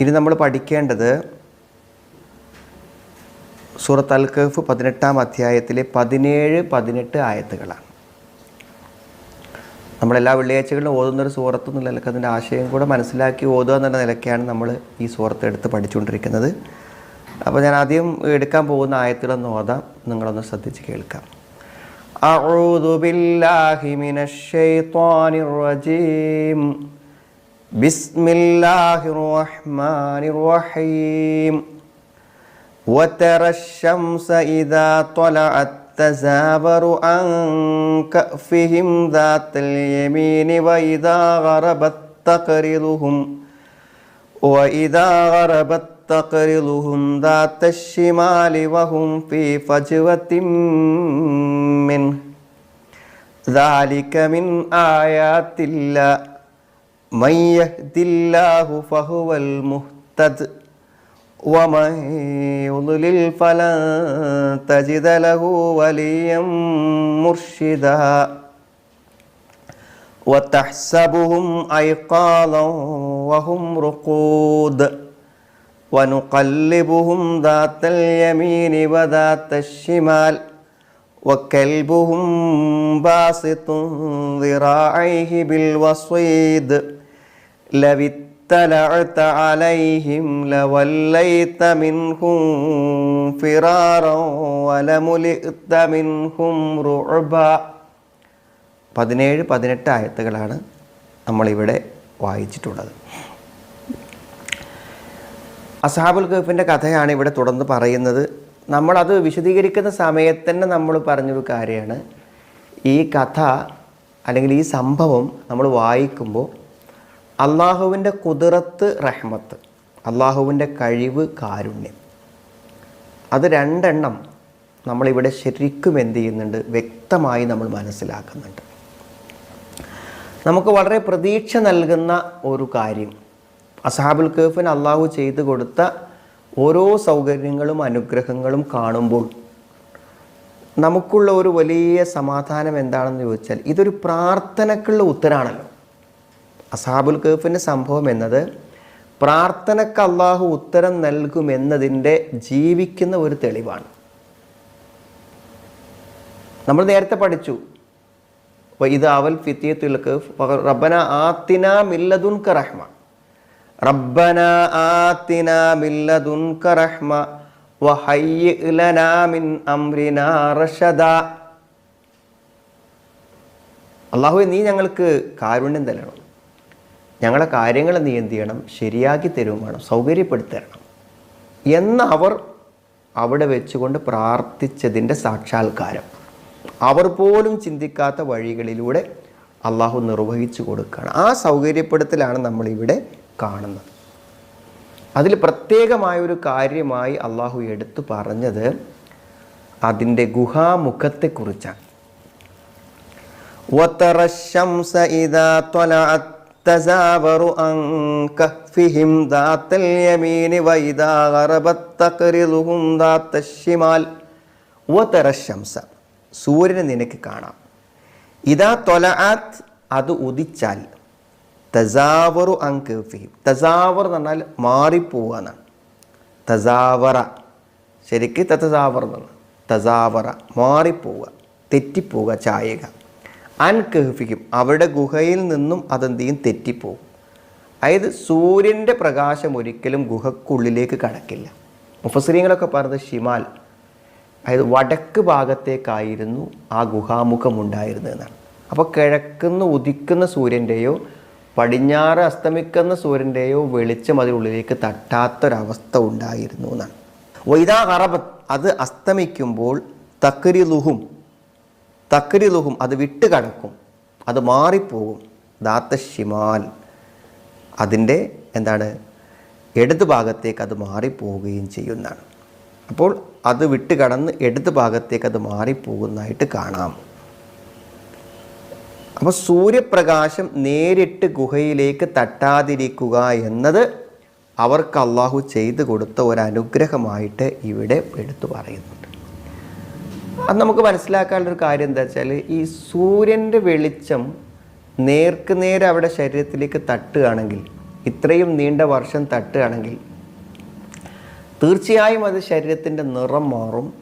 ഇനി നമ്മൾ പഠിക്കേണ്ടത് സൂറത്ത് അൽ കഹഫ് പതിനെട്ടാം അധ്യായത്തിലെ പതിനേഴ് പതിനെട്ട് ആയത്തുകളാണ് നമ്മളെല്ലാ വെള്ളിയാഴ്ചകളിലും ഓതുന്നൊരു സൂറത്ത് എന്നുള്ള നിലക്ക് അതിൻ്റെ ആശയം കൂടെ മനസ്സിലാക്കി ഓതുക എന്നുള്ള നിലയ്ക്കാണ് നമ്മൾ ഈ സൂറത്ത് എടുത്ത് പഠിച്ചുകൊണ്ടിരിക്കുന്നത് അപ്പോൾ ഞാൻ ആദ്യം എടുക്കാൻ പോകുന്ന ആയത്തുകളൊന്ന് ഓതാം നിങ്ങളൊന്ന് ശ്രദ്ധിച്ച് കേൾക്കാം أعوذ بالله من الشيطان الرجيم بسم الله الرحمن الرحيم وترى الشمس إذا طلعت تزاور عن كأفهم ذات اليمين وإذا غربت تقرضهم وإذا غربت تقرضهم ذات الشمال وهم في فجوة منه ذلك من آيات الله من يهد الله فهو المهتد ومن يضلل فلن تجد له وليا مرشدا. وتحسبهم أيقاظا وهم رقود. ونقلبهم ذات اليمين وذات الشمال. وكلبهم باسط ذراعيه بالوصيد. لو اطلعت عليهم لوليت منهم فرارا ولملئت منهم رعبا പതിനേഴ് പതിനെട്ട് ആയത്തുകളാണ് നമ്മളിവിടെ വായിച്ചിട്ടുള്ളത് അസാബുൽ ഗഫിൻ്റെ കഥയാണ് ഇവിടെ തുടർന്ന് പറയുന്നത് നമ്മളത് വിശദീകരിക്കുന്ന സമയത്ത് തന്നെ നമ്മൾ പറഞ്ഞൊരു കാര്യമാണ് ഈ കഥ അല്ലെങ്കിൽ ഈ സംഭവം നമ്മൾ വായിക്കുമ്പോൾ അള്ളാഹുവിന്റെ കുതിരത്ത് റഹ്മത്ത് അള്ളാഹുവിന്റെ കഴിവ് കാരുണ്യം. അത് രണ്ടെണ്ണം നമ്മളിവിടെ ശരിക്കും എന്ത് ചെയ്യുന്നുണ്ട്? വ്യക്തമായി നമ്മൾ മനസ്സിലാക്കുന്നുണ്ട്. നമുക്ക് വളരെ പ്രതീക്ഷ നൽകുന്ന ഒരു കാര്യം അസാബുൽ കഫിന് അള്ളാഹു ചെയ്തു കൊടുത്ത ഓരോ സൗകര്യങ്ങളും അനുഗ്രഹങ്ങളും കാണുമ്പോൾ നമുക്കുള്ള ഒരു വലിയ സമാധാനം എന്താണെന്ന് ചോദിച്ചാൽ ഇതൊരു പ്രാർത്ഥനക്കുള്ള ഉത്തരാണല്ലോ. അസാബുൽ കേഫിന്റെ സംഭവം എന്നത് പ്രാർത്ഥനക്ക് അള്ളാഹു ഉത്തരം നൽകുമെന്നതിന്റെ ജീവിക്കുന്ന ഒരു തെളിവാണ്. നമ്മൾ നേരത്തെ പഠിച്ചു. ഇത് അവൽ ഫിത്തിയത്തുൽ കഫ് റബ്ബന ആത്തിന മില്ലദുൻ കറഹ്മ റബ്ബന ആത്തിന മില്ലദുൻ കറഹ്മ അള്ളാഹു റഷദ. അള്ളാഹുവെ നീ ഞങ്ങൾക്ക് കാരുണ്യം തരണം ഞങ്ങളെ കാര്യങ്ങൾ നീ എന്ത് ചെയ്യണം ശരിയാക്കി തരുകയും വേണം സൗകര്യപ്പെടുത്തി തരണം എന്ന് അവർ അവിടെ വെച്ചുകൊണ്ട് പ്രാർത്ഥിച്ചതിൻ്റെ സാക്ഷാത്കാരം അവർ പോലും ചിന്തിക്കാത്ത വഴികളിലൂടെ അള്ളാഹു നിർവഹിച്ചു കൊടുക്കുകയാണ് ആ സൗകര്യപ്പെടുത്തലാണ് നമ്മളിവിടെ കാണുന്നത് അതിൽ പ്രത്യേകമായൊരു കാര്യമായി അള്ളാഹു എടുത്തു പറഞ്ഞത് അതിൻ്റെ ഗുഹാമുഖത്തെക്കുറിച്ചാണ് وترى الشمس إذا طلعت تزاور عن كهفهم ذات اليمين وإذا غربت تقرضهم ذات الشمال وترى الشمس സൂര്യനെ നിനക്ക് കാണാം ഇതാ തൊലആത്ത് അത് ഉദിച്ചാൽ തസാവറു അങ്കഫിഹിം തസാവർ എന്ന് പറഞ്ഞാൽ മാറിപ്പോവുക എന്നാണ് തസാവറ ശരിക്ക് തസാവർ എന്നാണ് തസാവറ മാറിപ്പോവുക തെറ്റിപ്പോവുക ചായക അൻകഹിക്കും അവരുടെ ഗുഹയിൽ നിന്നും അതെന്ത് ചെയ്യും തെറ്റിപ്പോകും അതായത് സൂര്യന്റെ പ്രകാശം ഒരിക്കലും ഗുഹക്കുള്ളിലേക്ക് കടക്കില്ല. മുഫസരീങ്ങളൊക്കെ പറഞ്ഞത് ഷിമാൽ അതായത് വടക്ക് ഭാഗത്തേക്കായിരുന്നു ആ ഗുഹാമുഖം ഉണ്ടായിരുന്നതെന്നാണ് അപ്പോൾ കിഴക്കുന്ന ഉദിക്കുന്ന സൂര്യന്റെയോ പടിഞ്ഞാറ് അസ്തമിക്കുന്ന സൂര്യന്റെയോ വെളിച്ചം അതിനുള്ളിലേക്ക് തട്ടാത്തൊരവസ്ഥ ഉണ്ടായിരുന്നു എന്നാണ് വൈദാ അറബത്ത് അത് അസ്തമിക്കുമ്പോൾ തക്രിലുഹും തക്രിലുഹും അത് വിട്ട് കടക്കും. അത് മാറിപ്പോകും. ദാത്ത ഷിമാൽ അതിന്റെ എന്താണ്? ഇടത് ഭാഗത്തേക്ക് അത് മാറിപ്പോവുകയും ചെയ്യുന്നതാണ്. അപ്പോൾ അത് വിട്ട് കടന്ന് ഇടത് ഭാഗത്തേക്ക് അത് മാറിപ്പോകുന്നതായിട്ട് കാണാം. അപ്പോൾ സൂര്യപ്രകാശം നേരിട്ട് ഗുഹയിലേക്ക് തട്ടാതിരിക്കുക എന്നത് അവർക്ക് അള്ളാഹു ചെയ്തു കൊടുത്ത ഒരു അനുഗ്രഹമായിട്ട് ഇവിടെ എടുത്തു പറയുന്നുണ്ട്. അത് നമുക്ക് മനസ്സിലാക്കാനുള്ള ഒരു കാര്യം എന്താ വെച്ചാൽ ഈ സൂര്യന്റെ വെളിച്ചം നേർക്ക് നേരെ അവിടെ ശരീരത്തിലേക്ക് തട്ടുകയാണെങ്കിൽ ഇത്രയും നീണ്ട വർഷം തട്ടുകയാണെങ്കിൽ തീർച്ചയായും അത് ശരീരത്തിന്റെ നിറം മാറും.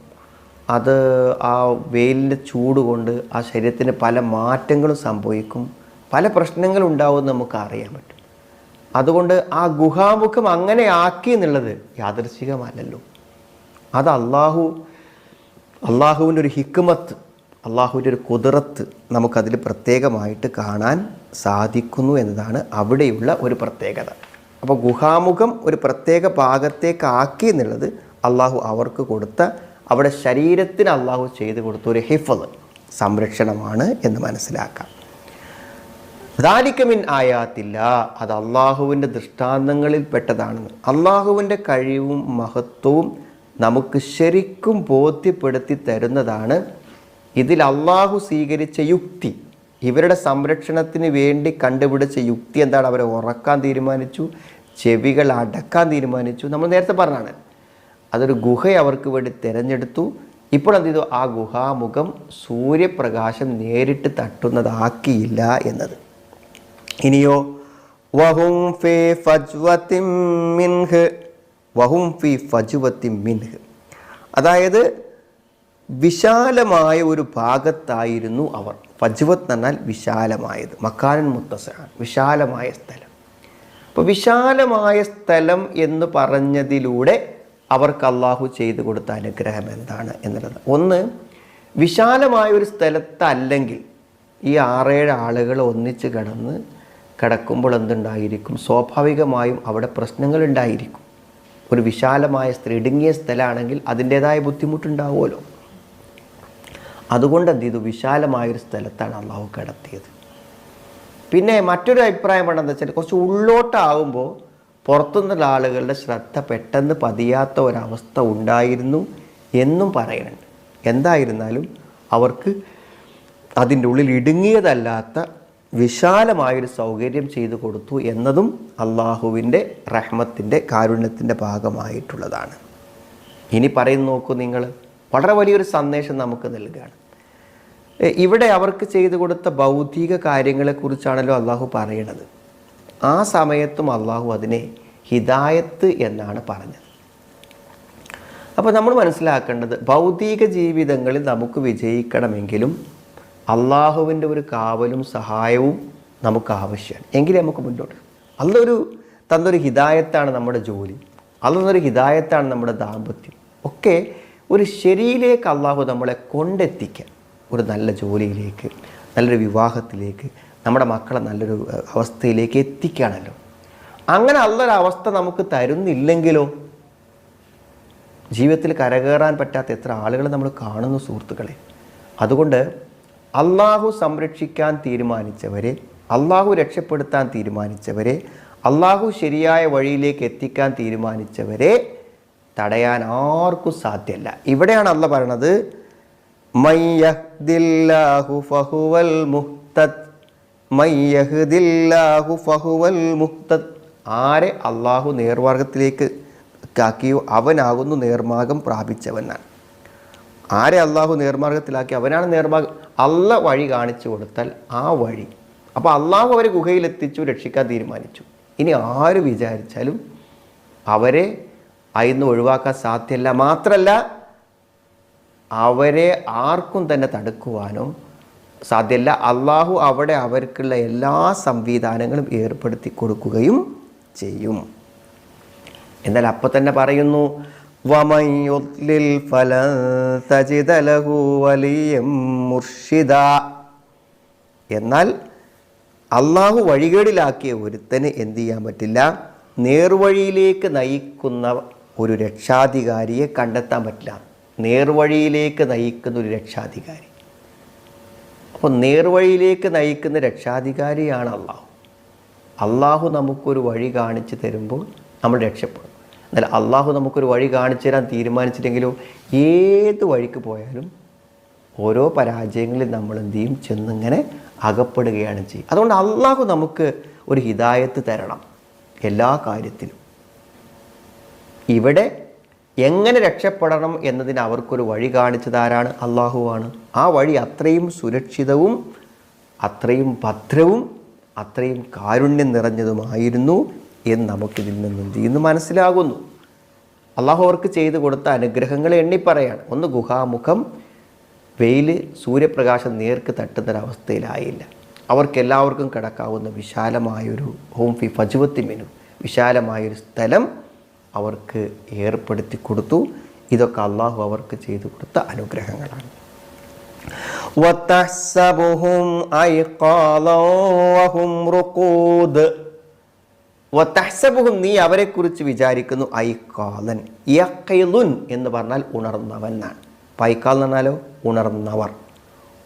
അത് ആ വെയിലിന്റെ ചൂട് കൊണ്ട് ആ ശരീരത്തിന് പല മാറ്റങ്ങളും സംഭവിക്കും. പല പ്രശ്നങ്ങളും ഉണ്ടാവുമെന്ന് നമുക്ക് അറിയാൻ പറ്റും. അതുകൊണ്ട് ആ ഗുഹാമുഖം അങ്ങനെ ആക്കി എന്നുള്ളത് യാദൃശികമല്ലല്ലോ. അത് അള്ളാഹു അള്ളാഹുവിന്റെ ഒരു ഹിക്മത്ത് അള്ളാഹുവിന്റെ ഒരു കുതിറത്ത് നമുക്കതിൽ പ്രത്യേകമായിട്ട് കാണാൻ സാധിക്കുന്നു എന്നതാണ് അവിടെയുള്ള ഒരു പ്രത്യേകത. അപ്പോൾ ഗുഹാമുഖം ഒരു പ്രത്യേക ഭാഗത്തേക്കാക്കി എന്നുള്ളത് അള്ളാഹു അവർക്ക് കൊടുത്ത അവിടെ ശരീരത്തിന് അള്ളാഹു ചെയ്തു കൊടുത്ത ഒരു ഹിഫത് സംരക്ഷണമാണ് എന്ന് മനസ്സിലാക്കാം. ദാരിക്കമിൻ ആയാത്തില്ല അത് അള്ളാഹുവിന്റെ ദൃഷ്ടാന്തങ്ങളിൽ പെട്ടതാണെന്ന്. അള്ളാഹുവിന്റെ കഴിവും മഹത്വവും നമുക്ക് ശരിക്കും ബോധ്യപ്പെടുത്തി തരുന്നതാണ് ഇതിൽ അള്ളാഹു സ്വീകരിച്ച യുക്തി. ഇവരുടെ സംരക്ഷണത്തിന് വേണ്ടി കണ്ടുപിടിച്ച യുക്തി എന്താണ്? അവരെ ഉറക്കാൻ തീരുമാനിച്ചു ചെവികൾ അടക്കാൻ തീരുമാനിച്ചു. നമ്മൾ നേരത്തെ പറഞ്ഞാണ് അതൊരു ഗുഹ അവർക്ക് വേണ്ടി തിരഞ്ഞെടുത്തു. ഇപ്പോൾ എന്ത് ചെയ്തു? ആ ഗുഹാമുഖം സൂര്യപ്രകാശം നേരിട്ട് തട്ടുന്നതാക്കിയില്ല എന്നത്. ഇനിയോ വഹും ഫേ ഫജ്വത്തിൻ മിൻഹ് വഹും ഫി ഫജുവത്തി മിൻഹ്. അതായത് വിശാലമായ ഒരു ഭാഗത്തായിരുന്നു അവർ. ഫജ്വത്ത് എന്നാൽ വിശാലമായത്. മക്കാനൻ മുത്തസഹാൻ വിശാലമായ സ്ഥലം. അപ്പോൾ വിശാലമായ സ്ഥലം എന്ന് പറഞ്ഞതിലൂടെ അവർക്ക് അള്ളാഹു ചെയ്തു കൊടുത്ത അനുഗ്രഹം എന്താണ് എന്നുള്ളത്. ഒന്ന് വിശാലമായ ഒരു സ്ഥലത്തല്ലെങ്കിൽ ഈ ആറേഴ് ആളുകൾ ഒന്നിച്ച് കിടന്ന് കിടക്കുമ്പോൾ എന്തുണ്ടായിരിക്കും? സ്വാഭാവികമായും അവിടെ പ്രശ്നങ്ങൾ ഉണ്ടായിരിക്കും. ഒരു വിശാലമായ ഇടുങ്ങിയ സ്ഥലമാണെങ്കിൽ അതിന്റേതായ ബുദ്ധിമുട്ടുണ്ടാവുമല്ലോ. അതുകൊണ്ട് എന്ത് ചെയ്തു? വിശാലമായൊരു സ്ഥലത്താണ് അള്ളാഹു കിടത്തിയത്. പിന്നെ മറ്റൊരു അഭിപ്രായം എന്താണെന്ന് വെച്ചാൽ കുറച്ച് ഉള്ളോട്ടാകുമ്പോൾ പുറത്തുനിന്നുള്ള ആളുകളുടെ ശ്രദ്ധ പെട്ടെന്ന് പതിയാത്ത ഒരവസ്ഥ ഉണ്ടായിരുന്നു എന്നും പറയുന്നുണ്ട്. എന്തായിരുന്നാലും അവർക്ക് അതിന്റെ ഉള്ളിൽ ഇടുങ്ങിയതല്ലാത്ത വിശാലമായൊരു സൗകര്യം ചെയ്തു കൊടുത്തു എന്നതും അള്ളാഹുവിന്റെ റഹ്മത്തിന്റെ കാരുണ്യത്തിന്റെ ഭാഗമായിട്ടുള്ളതാണ്. ഇനി പറയുന്നു നോക്കൂ നിങ്ങൾ വളരെ വലിയൊരു സന്ദേശം നമുക്ക് നൽകുകയാണ് ഇവിടെ അവർക്ക് ചെയ്തു കൊടുത്ത ഭൗതിക കാര്യങ്ങളെക്കുറിച്ചാണല്ലോ അള്ളാഹു പറയണത്. ആ സമയത്തും അള്ളാഹു അതിനെ ഹിദായത്ത് എന്നാണ് പറഞ്ഞത്. അപ്പോൾ നമ്മൾ മനസ്സിലാക്കേണ്ടത് ഭൗതിക ജീവിതങ്ങളിൽ നമുക്ക് വിജയിക്കണമെങ്കിലും അള്ളാഹുവിന്റെ ഒരു കാവലും സഹായവും നമുക്ക് ആവശ്യമാണ്. എങ്കിലേ നമുക്ക് മുന്നോട്ട് അതൊരു തന്നൊരു ഹിതായത്താണ് നമ്മുടെ ജോലി. അതൊന്നൊരു ഹിതായത്താണ് നമ്മുടെ ദാമ്പത്യം. ഒക്കെ ഒരു ശരിയിലേക്ക് അള്ളാഹു നമ്മളെ കൊണ്ടെത്തിക്കാൻ ഒരു നല്ല ജോലിയിലേക്ക് നല്ലൊരു വിവാഹത്തിലേക്ക് നമ്മുടെ മക്കളെ നല്ലൊരു അവസ്ഥയിലേക്ക് എത്തിക്കുകയാണല്ലോ അങ്ങനെ അല്ലൊരു അവസ്ഥ നമുക്ക് തരുന്നില്ലെങ്കിലോ? ജീവിതത്തിൽ കരകയറാൻ പറ്റാത്ത എത്ര ആളുകൾ നമ്മൾ കാണുന്നു സുഹൃത്തുക്കളെ. അതുകൊണ്ട് അള്ളാഹു സംരക്ഷിക്കാൻ തീരുമാനിച്ചവരെ അള്ളാഹു രക്ഷപ്പെടുത്താൻ തീരുമാനിച്ചവരെ അള്ളാഹു ശരിയായ വഴിയിലേക്ക് എത്തിക്കാൻ തീരുമാനിച്ചവരെ തടയാൻ ആർക്കും സാധ്യമല്ല. ഇവിടെയാണ് അല്ല പറയണത് ആരെ അള്ളാഹു നേർമാർഗത്തിലേക്ക് കാക്കിയോ അവനാകുന്നു നേർമാർഗം പ്രാപിച്ചവനാണ് ആരെ അള്ളാഹു നേർമാർഗത്തിലാക്കി? അവനാണ് നേർമാർഗം അല്ല വഴി കാണിച്ചു കൊടുത്താൽ ആ വഴി. അപ്പോൾ അള്ളാഹു അവരെ ഗുഹയിലെത്തിച്ചു രക്ഷിക്കാൻ തീരുമാനിച്ചു. ഇനി ആര് വിചാരിച്ചാലും അവരെ അതിന്ന് ഒഴിവാക്കാൻ സാധ്യമല്ല മാത്രമല്ല അവരെ ആർക്കും തന്നെ തടുക്കുവാനോ സാധ്യമല്ല അള്ളാഹു അവിടെ അവർക്കുള്ള എല്ലാ സംവിധാനങ്ങളും ഏർപ്പെടുത്തി കൊടുക്കുകയും ചെയ്യും. എന്നാൽ അപ്പം തന്നെ പറയുന്നു "വമൻ يضلل فلن تجد له വലിയം മുർഷിദാ." എന്നാൽ അള്ളാഹു വഴികേടിലാക്കിയ ഒരുത്തന് എന്ത് ചെയ്യാൻ പറ്റില്ല? നേർവഴിയിലേക്ക് നയിക്കുന്ന ഒരു രക്ഷാധികാരിയെ കണ്ടെത്താൻ പറ്റില്ല. നേർവഴിയിലേക്ക് നയിക്കുന്ന ഒരു രക്ഷാധികാരി. അപ്പോൾ നേർവഴിയിലേക്ക് നയിക്കുന്ന രക്ഷാധികാരിയാണ് അള്ളാഹു അള്ളാഹു നമുക്കൊരു വഴി കാണിച്ചു തരുമ്പോൾ നമ്മൾ രക്ഷപ്പെടും. എന്നാൽ അള്ളാഹു നമുക്കൊരു വഴി കാണിച്ചു തരാൻ തീരുമാനിച്ചില്ലെങ്കിലോ ഏത് വഴിക്ക് പോയാലും ഓരോ പരാജയങ്ങളിൽ നമ്മൾ എന്ത് ചെയ്യും? ചെന്നിങ്ങനെ അകപ്പെടുകയാണ് ചെയ്യും. അതുകൊണ്ട് അള്ളാഹു നമുക്ക് ഒരു ഹിതായത്ത് തരണം എല്ലാ കാര്യത്തിലും. ഇവിടെ എങ്ങനെ രക്ഷപ്പെടണം എന്നതിന് അവർക്കൊരു വഴി കാണിച്ചതാരാണ് അള്ളാഹുവാണ് ആ വഴി അത്രയും സുരക്ഷിതവും അത്രയും ഭദ്രവും അത്രയും കാരുണ്യം നിറഞ്ഞതുമായിരുന്നു എന്ന് നമുക്കിതിൽ നിന്ന് എന്ത് ചെയ്യുന്നു മനസ്സിലാകുന്നു അള്ളാഹു അവർക്ക് ചെയ്തു കൊടുത്ത അനുഗ്രഹങ്ങൾ എണ്ണിപ്പറയാണ് ഒന്ന് ഗുഹാമുഖം വെയിൽ സൂര്യപ്രകാശം നേർക്ക് തട്ടുന്നൊരവസ്ഥയിലായില്ല അവർക്ക് എല്ലാവർക്കും കിടക്കാവുന്ന വിശാലമായൊരു ഹോം ഫി ഫജുവത്തി മെനു വിശാലമായൊരു സ്ഥലം അവർക്ക് ഏർപ്പെടുത്തി കൊടുത്തു ഇതൊക്കെ അള്ളാഹു അവർക്ക് ചെയ്തു കൊടുത്ത അനുഗ്രഹങ്ങളാണ് وتحسبهم أيقاظا وهم رقود വത്തഹ്സബുഹും നീ അവരെക്കുറിച്ച് വിചാരിക്കുന്നു. ഐക്കാലൻ യക്കൈലുൻ എന്ന് പറഞ്ഞാൽ ഉണർന്നവൻ എന്നാണ് അപ്പം ഐക്കാൽ എന്ന് പറഞ്ഞാലോ? ഉണർന്നവർ.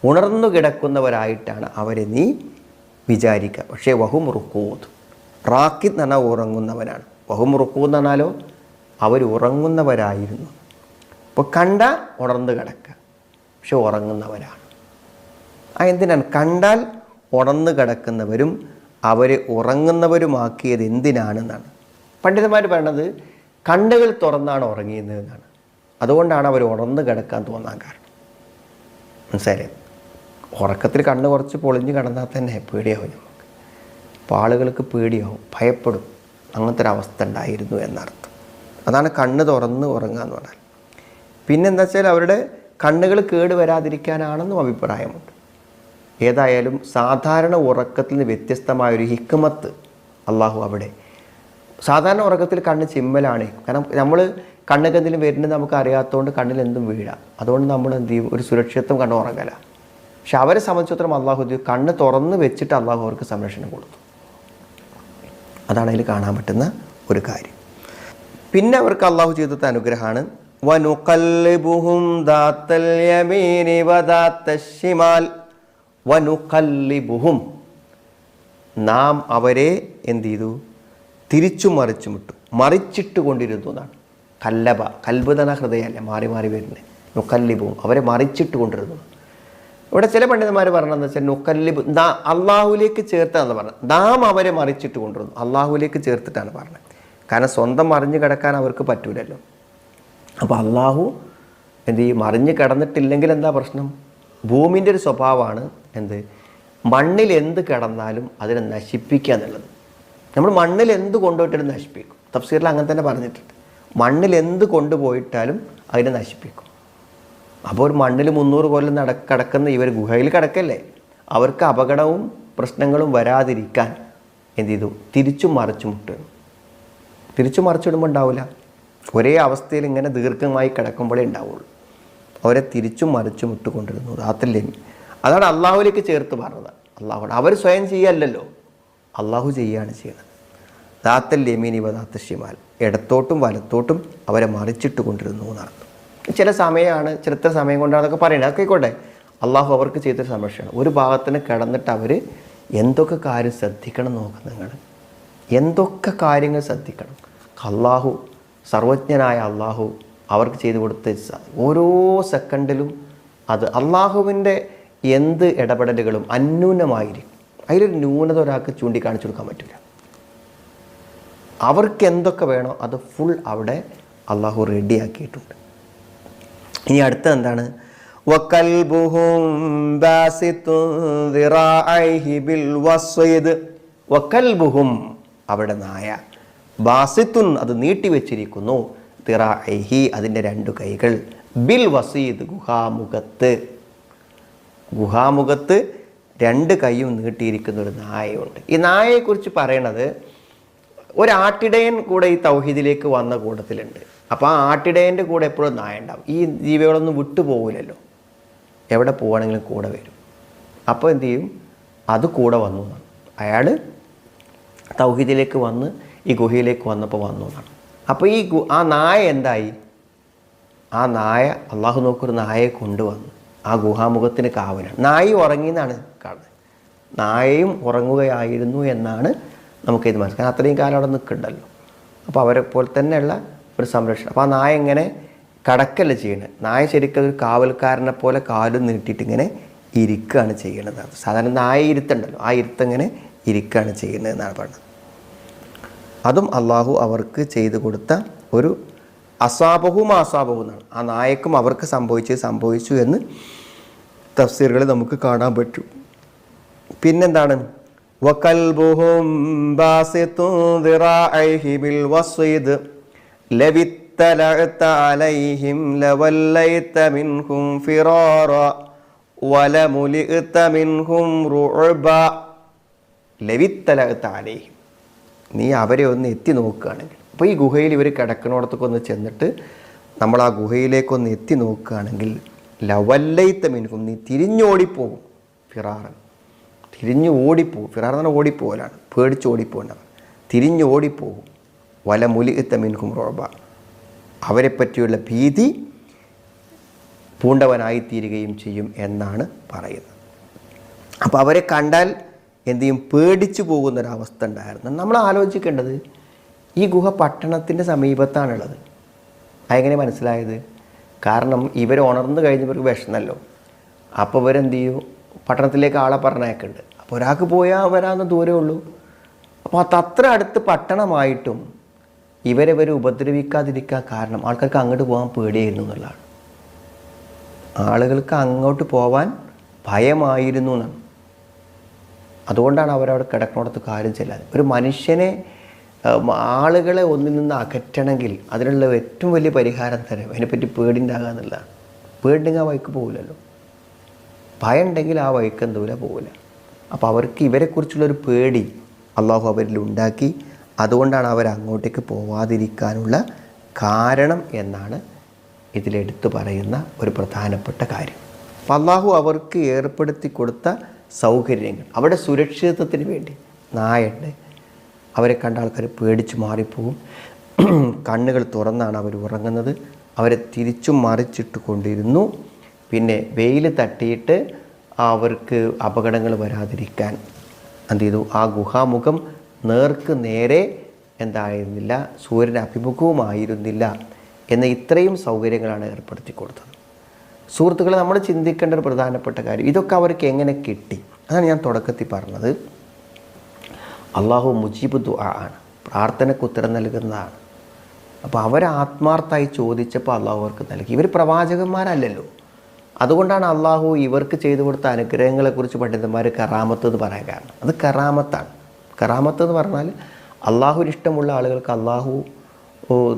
ഉണർന്നു കിടക്കുന്നവരായിട്ടാണ് അവരെ നീ വിചാരിക്കുക പക്ഷേ വഹും റുക്കൂത് റാക്കിദ് എന്ന് പറഞ്ഞാൽ ഉറങ്ങുന്നവനാണ്. വഹും റുക്കൂ എന്ന് പറഞ്ഞാലോ? അവർ ഉറങ്ങുന്നവരായിരുന്നു. അപ്പോൾ കണ്ട ഉണർന്നു കിടക്കുക പക്ഷെ ഉറങ്ങുന്നവരാണ്. എന്തിനാണ്? കണ്ടാൽ ഉണർന്നു കിടക്കുന്നവരും അവരെ ഉറങ്ങുന്നവരുമാക്കിയത് എന്തിനാണെന്നാണ് പണ്ഡിതന്മാർ പറയണത് കണ്ണുകൾ തുറന്നാണ് ഉറങ്ങിയത് എന്നാണ് അതുകൊണ്ടാണ് അവർ ഉണർന്നു കിടക്കാൻ തോന്നാൻ കാരണം. മനസ്സിലായി ഉറക്കത്തിൽ കണ്ണ് കുറച്ച് പൊളിഞ്ഞ് കിടന്നാൽ തന്നെ പേടിയാവും നമുക്ക്. അപ്പോൾ ആളുകൾക്ക് പേടിയാവും ഭയപ്പെടും. അങ്ങനത്തെ ഒരു അവസ്ഥ ഉണ്ടായിരുന്നു എന്നർത്ഥം. അതാണ് കണ്ണ് തുറന്ന് ഉറങ്ങുക എന്ന് പറഞ്ഞാൽ. പിന്നെന്താ വെച്ചാൽ അവരുടെ കണ്ണുകൾ കേട് വരാതിരിക്കാനാണെന്നും അഭിപ്രായമുണ്ട്. ഏതായാലും സാധാരണ ഉറക്കത്തിൽ നിന്ന് വ്യത്യസ്തമായൊരു ഹിക്മത്ത് അള്ളാഹു അവിടെ. സാധാരണ ഉറക്കത്തിൽ കണ്ണ് ചിമ്മലാണ്. കാരണം നമ്മൾ കണ്ണൊക്കെ എന്തെങ്കിലും വരുന്നത് നമുക്ക് അറിയാത്തതുകൊണ്ട് കണ്ണിൽ എന്തും വീഴാം. അതുകൊണ്ട് നമ്മൾ എന്ത് ചെയ്യും? ഒരു സുരക്ഷിതത്വം കണ്ണ് ഉറങ്ങല. പക്ഷെ അവരെ സംബന്ധിച്ചിടത്തോളം അള്ളാഹു കണ്ണ് തുറന്ന് വെച്ചിട്ട് അള്ളാഹു അവർക്ക് സംരക്ഷണം കൊടുത്തു. അതാണ് അതിൽ കാണാൻ പറ്റുന്ന ഒരു കാര്യം. പിന്നെ അവർക്ക് അള്ളാഹു ചെയ്തത്തെ അനുഗ്രഹമാണ്. വനുക്കല്ലുഹും ദാത്തൽ യമീനി വദാത്തശ്ശിമാൽ വനുക്കല്ലിബുഹും നാം അവരെ എന്ത് ചെയ്തു? തിരിച്ചു മറിച്ചു വിട്ടു. മറിച്ചിട്ട് കൊണ്ടിരുന്നു എന്നാണ്. കല്ലബ കൽബുതന ഹൃദയമല്ല മാറി മാറി വരുന്നത് നുക്കല്ലിബും അവരെ മറിച്ചിട്ട് കൊണ്ടിരുന്നു. ഇവിടെ ചില പണ്ഡിതന്മാർ പറഞ്ഞതെന്ന് വെച്ചാൽ നുക്കല്ലിബ് അള്ളാഹുലേക്ക് ചേർത്താന്ന് പറഞ്ഞത്. നാം അവരെ മറിച്ചിട്ട് കൊണ്ടിരുന്നു അള്ളാഹുലേക്ക് ചേർത്തിട്ടാണ് പറഞ്ഞത്. കാരണം സ്വന്തം മറിഞ്ഞു കിടക്കാൻ അവർക്ക് പറ്റൂലല്ലോ. അപ്പോൾ അള്ളാഹു എന്ത് ചെയ്യും? മറിഞ്ഞ് കിടന്നിട്ടില്ലെങ്കിൽ എന്താ പ്രശ്നം? ഭൂമിന്റെ ഒരു സ്വഭാവമാണ് എന്ത്? മണ്ണിൽ എന്ത് കിടന്നാലും അതിനെ നശിപ്പിക്കുക എന്നുള്ളത്. നമ്മൾ മണ്ണിൽ എന്ത് കൊണ്ടുപോയിട്ടാലും നശിപ്പിക്കും. തഫ്സീറിൽ അങ്ങനെ തന്നെ പറഞ്ഞിട്ടുണ്ട്. മണ്ണിൽ എന്ത് കൊണ്ടുപോയിട്ടാലും അതിനെ നശിപ്പിക്കും. അപ്പോൾ ഒരു മണ്ണിൽ മുന്നൂറ് കൊല്ലം നട കിടക്കുന്ന ഇവർ ഗുഹയിൽ കിടക്കല്ലേ? അവർക്ക് അപകടവും പ്രശ്നങ്ങളും വരാതിരിക്കാൻ എന്ത് ചെയ്തു? തിരിച്ചു മറിച്ചു മുട്ടുന്നു തിരിച്ചു മറിച്ചിടുമ്പോൾ ഉണ്ടാവില്ല. ഒരേ അവസ്ഥയിൽ ഇങ്ങനെ ദീർഘമായി കിടക്കുമ്പോഴേ ഉണ്ടാവുള്ളൂ. അവരെ തിരിച്ചും മറിച്ചും ഇട്ടുകൊണ്ടിരുന്നു. റാത്തില്ലേ അതാണ് അള്ളാഹുലേക്ക് ചേർത്ത് പറഞ്ഞത്. അള്ളാഹു അവർ സ്വയം ചെയ്യല്ലല്ലോ. അള്ളാഹു ചെയ്യുകയാണ് ചെയ്യുന്നത് ദാത്തൽ യമീനി വദാത്ത ഷിമാൽ. ഇടത്തോട്ടും വലത്തോട്ടും അവരെ മറിച്ചിട്ട് കൊണ്ടിരുന്നു എന്നാണ്. ചില സമയമാണ് ചില സമയം കൊണ്ടാണ് അതൊക്കെ പറയുന്നത്. അതൊക്കെ അള്ളാഹു അവർക്ക് ചെയ്തൊരു സംരക്ഷണം ഒരു ഭാഗത്തിന് കിടന്നിട്ട് അവർ എന്തൊക്കെ കാര്യം ശ്രദ്ധിക്കണം നോക്ക് നിങ്ങൾ. എന്തൊക്കെ കാര്യങ്ങൾ ശ്രദ്ധിക്കണം. അള്ളാഹു സർവജ്ഞനായ അള്ളാഹു അവർക്ക് ചെയ്തു കൊടുത്ത ഓരോ സെക്കൻഡിലും അത് അള്ളാഹുവിന്റെ എന്ത് ഇടപെടലുകളും അന്യൂനമായിരിക്കും. അതിലൊരു ന്യൂനത ഒരാൾക്ക് ചൂണ്ടിക്കാണിച്ചു കൊടുക്കാൻ പറ്റില്ല അവർക്ക് എന്തൊക്കെ വേണോ അത് ഫുൾ അവിടെ അള്ളാഹു റെഡിയാക്കിയിട്ടുണ്ട് ഇനി അടുത്ത എന്താണ്? അവിടെ നായ. ബാസിത്തുൻ അത് നീട്ടിവെച്ചിരിക്കുന്നു തിറാഹി അതിന്റെ രണ്ട് കൈകൾ. ബിൽ വസീദ് ഗുഹാമുഖത്ത്. ഗുഹാമുഖത്ത് രണ്ട് കൈയും നീട്ടിയിരിക്കുന്ന ഒരു നായയുണ്ട്. ഈ നായയെക്കുറിച്ച് പറയണത് ഒരാട്ടിടയൻ കൂടെ ഈ തൗഹീദിലേക്ക് വന്ന കൂട്ടത്തിലുണ്ട്. അപ്പോൾ ആ ആട്ടിടയന്റെ കൂടെ എപ്പോഴും നായ ഉണ്ടാവും ഈ ജീവികളൊന്നും വിട്ടുപോകില്ലല്ലോ എവിടെ പോവുകയാണെങ്കിലും കൂടെ വരും. അപ്പോൾ എന്തു ചെയ്യും? അത് കൂടെ വന്നു എന്നാണ്. അയാൾ തൗഹീദിലേക്ക് വന്ന് ഈ ഗുഹയിലേക്ക് വന്നപ്പോൾ വന്നു എന്നാണ്. അപ്പോൾ ഈ ആ നായ എന്തായി? ആ നായ അള്ളാഹു നോക്കൊരു നായയെ കൊണ്ടുവന്നു. ആ ഗുഹാമുഖത്തിന് കാവലാണ്. നായി ഉറങ്ങി എന്നാണ് കാണുന്നത്. നായയും ഉറങ്ങുകയായിരുന്നു എന്നാണ് നമുക്കിത് മനസ്സിലാക്കാൻ. അത്രയും കാലം അവിടെ നിൽക്കണ്ടല്ലോ. അപ്പോൾ അവരെ പോലെ തന്നെയുള്ള ഒരു സംരക്ഷണം. അപ്പോൾ ആ നായ ഇങ്ങനെ കടക്കല്ല ചെയ്യണത് നായ ശരിക്കും ഒരു കാവൽക്കാരനെ പോലെ കാലും നീട്ടിയിട്ട് ഇങ്ങനെ ഇരിക്കുകയാണ് ചെയ്യണത് സാധാരണ നായ ഇരുത്തുണ്ടല്ലോ. ആ ഇരുത്തങ്ങനെ ഇരിക്കുകയാണ് ചെയ്യുന്നത് എന്നാണ് പറഞ്ഞത്. അതും അള്ളാഹു അവർക്ക് ചെയ്തു കൊടുത്ത ഒരു അസാബഹും അസാബഹും എന്നാണ് ആ നായക്കും അവർക്ക് സംഭവിച്ച് സംഭവിച്ചു എന്ന് തഫ്സീറുകൾ നമുക്ക് കാണാൻ പറ്റും പിന്നെന്താണ് وكلبهم باسط ذراعيه بالوصيد لو اطلعت عليهم لوليت منهم فرارا ولملئت منهم رعبا ലവിത്തലകത്ത് അലയും നീ അവരെ ഒന്ന് എത്തി നോക്കുകയാണെങ്കിൽ അപ്പോൾ ഈ ഗുഹയിൽ ഇവർ കിടക്കണോടത്തൊക്കെ ഒന്ന് ചെന്നിട്ട് നമ്മൾ ആ ഗുഹയിലേക്കൊന്ന് എത്തി നോക്കുകയാണെങ്കിൽ ലവല്ലൈത്ത മിനുക്കും നീ തിരിഞ്ഞോടിപ്പോകും ഫിറാറൻ. തിരിഞ്ഞു ഓടിപ്പോകും ഫിറാർ എന്ന് പറഞ്ഞാൽ ഓടിപ്പോകലാണ് പേടിച്ച് ഓടിപ്പോകേണ്ടത് തിരിഞ്ഞു ഓടിപ്പോകും വല മുലിത്ത മിൻഹും റോബ. അവരെ പറ്റിയുള്ള ഭീതി പൂണ്ടവനായിത്തീരുകയും ചെയ്യും എന്നാണ് പറയുന്നത്. അപ്പോൾ അവരെ കണ്ടാൽ എന്തു ചെയ്യും? പേടിച്ചു പോകുന്നൊരവസ്ഥ ഉണ്ടായിരുന്നു. നമ്മൾ ആലോചിക്കേണ്ടത് ഈ ഗുഹ പട്ടണത്തിന്റെ സമീപത്താണുള്ളത്. അതെങ്ങനെ മനസ്സിലായത്? കാരണം ഇവർ ഉണർന്നു കഴിഞ്ഞവർക്ക് വിഷമല്ലോ അപ്പോൾ ഇവരെന്ത് ചെയ്യും? പട്ടണത്തിലേക്ക് ആളെ പറഞ്ഞേക്കുണ്ട് അപ്പോൾ ഒരാൾക്ക് പോയാൽ വരാവുന്ന ദൂരമേ ഉള്ളൂ. അപ്പോൾ അത് അത്ര അടുത്ത് പട്ടണമായിട്ടും ഇവരെ വരെ ഉപദ്രവിക്കാതിരിക്കാൻ കാരണം ആൾക്കാർക്ക് അങ്ങോട്ട് പോകാൻ പേടിയായിരുന്നു എന്നുള്ളതാണ്. ആളുകൾക്ക് അങ്ങോട്ട് പോവാൻ ഭയമായിരുന്നു എന്നാണ്. അതുകൊണ്ടാണ് അവരവിടെ കിടക്കണോടത്ത് കാര്യം ചെല്ലാതെ ഒരു മനുഷ്യനെ ആളുകളെ ഒന്നിൽ നിന്ന് അകറ്റണമെങ്കിൽ അതിനുള്ള ഏറ്റവും വലിയ പരിഹാരം തരും അതിനെപ്പറ്റി പേടിണ്ടാകുക പേടിണ്ടെങ്കിൽ ആ വഴിക്ക് പോകില്ലല്ലോ ഭയം ഉണ്ടെങ്കിൽ ആ വഴിക്ക് എന്തുമില്ല പോകില്ല അപ്പോൾ അവർക്ക് ഇവരെക്കുറിച്ചുള്ളൊരു പേടി അള്ളാഹു അവരിൽ ഉണ്ടാക്കി. അതുകൊണ്ടാണ് അവർ അങ്ങോട്ടേക്ക് പോവാതിരിക്കാനുള്ള കാരണം എന്നാണ് ഇതിലെടുത്തു പറയുന്ന ഒരു പ്രധാനപ്പെട്ട കാര്യം. അപ്പം അള്ളാഹു അവർക്ക് ഏർപ്പെടുത്തി കൊടുത്ത സൗകര്യങ്ങൾ അവിടെ സുരക്ഷിതത്വത്തിന് വേണ്ടി നായുണ്ട്. അവരെ കണ്ട ആൾക്കാർ പേടിച്ച് മാറിപ്പോവും. കണ്ണുകൾ തുറന്നാണ് അവർ ഉറങ്ങുന്നത്. അവരെ തിരിച്ചും മറിച്ചിട്ട് കൊണ്ടിരുന്നു. പിന്നെ വെയിൽ തട്ടിയിട്ട് അവർക്ക് അപകടങ്ങൾ വരാതിരിക്കാൻ എന്ത് ചെയ്തു? ആ ഗുഹാമുഖം നേർക്ക് നേരെ എന്തായിരുന്നില്ല സൂര്യൻ അഭിമുഖവുമായിരുന്നില്ല എന്ന ഇത്രയും സൗകര്യങ്ങളാണ് ഏർപ്പെടുത്തി കൊടുത്തത്. സുഹൃത്തുക്കളെ നമ്മൾ ചിന്തിക്കേണ്ട ഒരു പ്രധാനപ്പെട്ട കാര്യം ഇതൊക്കെ അവർക്ക് എങ്ങനെ കിട്ടി? അതാണ് ഞാൻ തുടക്കത്തിൽ പറഞ്ഞത്. അള്ളാഹു മുജീബ് ദുആ ആണ് പ്രാർത്ഥനയ്ക്ക് ഉത്തരം നൽകുന്നതാണ്. അപ്പോൾ അവർ ആത്മാർത്ഥമായി ചോദിച്ചപ്പോൾ അള്ളാഹു അവർക്ക് നൽകി. ഇവർ പ്രവാചകന്മാരല്ലല്ലോ. അതുകൊണ്ടാണ് അള്ളാഹു ഇവർക്ക് ചെയ്തു കൊടുത്ത അനുഗ്രഹങ്ങളെക്കുറിച്ച് പണ്ഡിതന്മാർ കറാമത്ത് എന്ന് പറയാൻ കാരണം. അത് കറാമത്താണ്. കറാമത്ത് എന്ന് പറഞ്ഞാൽ അള്ളാഹുവിന് ഇഷ്ടമുള്ള ആളുകൾക്ക് അള്ളാഹു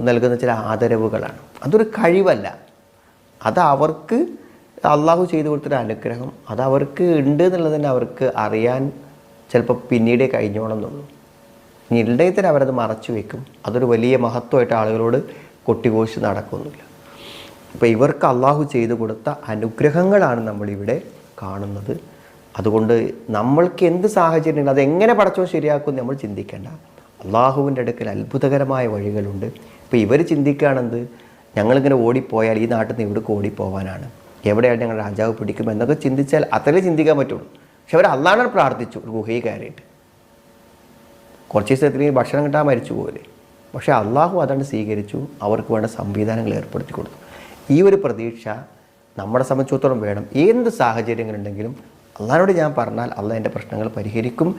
നൽകുന്ന ചില ആദരവുകളാണ്. അതൊരു കഴിവല്ല. അത് അവർക്ക് അള്ളാഹു ചെയ്തു കൊടുത്തൊരു അനുഗ്രഹം. അത് അവർക്ക് ഉണ്ട് എന്നുള്ളത് തന്നെ അവർക്ക് അറിയാൻ ചിലപ്പോൾ പിന്നീടേ കഴിഞ്ഞോളം എന്നുള്ളൂ ഇനി തന്നെ അവരത് മറച്ചു വെക്കും. അതൊരു വലിയ മഹത്വമായിട്ട് ആളുകളോട് കൊട്ടിഘോഷിച്ച് നടക്കുന്നില്ല. അപ്പോൾ ഇവർക്ക് അള്ളാഹു ചെയ്തു കൊടുത്ത അനുഗ്രഹങ്ങളാണ് നമ്മളിവിടെ കാണുന്നത്. അതുകൊണ്ട് നമ്മൾക്ക് എന്ത് സാഹചര്യം അതെങ്ങനെ പടച്ചോ ശരിയാക്കും നമ്മൾ ചിന്തിക്കേണ്ട. അള്ളാഹുവിന്റെ അടുക്കൽ അത്ഭുതകരമായ വഴികളുണ്ട്. ഇപ്പോൾ ഇവർ ചിന്തിക്കുകയാണെന്ത്? ഞങ്ങളിങ്ങനെ ഓടിപ്പോയാൽ ഈ നാട്ടിൽ നിന്ന് ഇവിടേക്ക് ഓടിപ്പോവാനാണ്. എവിടെയാണ് ഞങ്ങൾ രാജാവ് പിടിക്കും എന്നൊക്കെ ചിന്തിച്ചാൽ അത്രേ ചിന്തിക്കാൻ പറ്റുള്ളൂ. പക്ഷെ അവർ അള്ളാഹാണ് പ്രാർത്ഥിച്ചു ഒരു ഗുഹയിൽ കയറിയിട്ട് കുറച്ച് ദിവസത്തിന് ഭക്ഷണം കിട്ടാൻ മരിച്ചു പോലെ പക്ഷേ അള്ളാഹു അതാണ് സ്വീകരിച്ചു അവർക്ക് വേണ്ട സംവിധാനങ്ങൾ ഏർപ്പെടുത്തി കൊടുത്തു ഈ ഒരു പ്രതീക്ഷ നമ്മളെ സംബന്ധിച്ചിടത്തോളം വേണം എന്ത് സാഹചര്യങ്ങളുണ്ടെങ്കിലും അള്ളാഹിനോട് ഞാൻ പറഞ്ഞാൽ അള്ളാഹ് എൻ്റെ പ്രശ്നങ്ങൾ പരിഹരിക്കും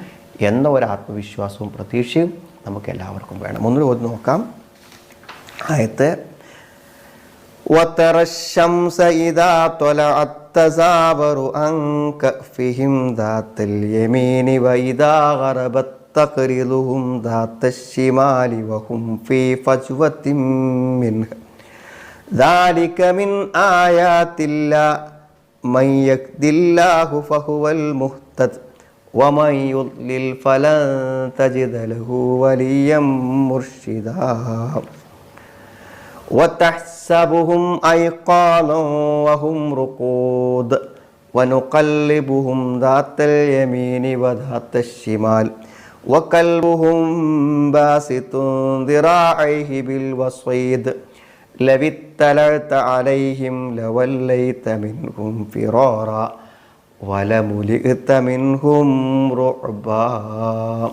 എന്ന ഒരു ആത്മവിശ്വാസവും പ്രതീക്ഷയും നമുക്ക് എല്ലാവർക്കും വേണം ഒന്നുകൂടി ഒന്ന് നോക്കാം ആയത്ത് وترى الشمس إذا طلعت تزاور عن كأفهم ذات اليمين وإذا غربت تقرضهم ذات الشمال وهم في فجوة منه. ذلك من آيات الله. من يهد الله فهو المهتد. ومن يضلل فلن تجد له وليا مرشدا. وتحسبهم أيقاظا وهم رقود ونقلبهم ذات اليمين وذات الشمال وكلبهم باسط ذراعيه بالوصيد لو اطلعت عليهم لوليت منهم فرارا ولملئت منهم رعبا.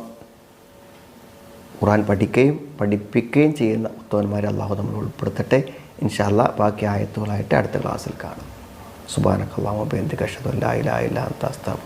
ഖുറാൻ പഠിക്കുകയും പഠിപ്പിക്കുകയും ചെയ്യുന്ന ഉത്തവന്മാരെ അള്ളാഹു നമ്മൾ ഉൾപ്പെടുത്തട്ടെ. ഇൻഷാല്ല ബാക്കി ആയത്തുകളായിട്ട് അടുത്ത ക്ലാസ്സിൽ കാണാം. സുബാനക്കല്ലാമോ ബന്ധു കഷതുല്ലാ ഇലാ ഇല്ലാ അന്താസ്താ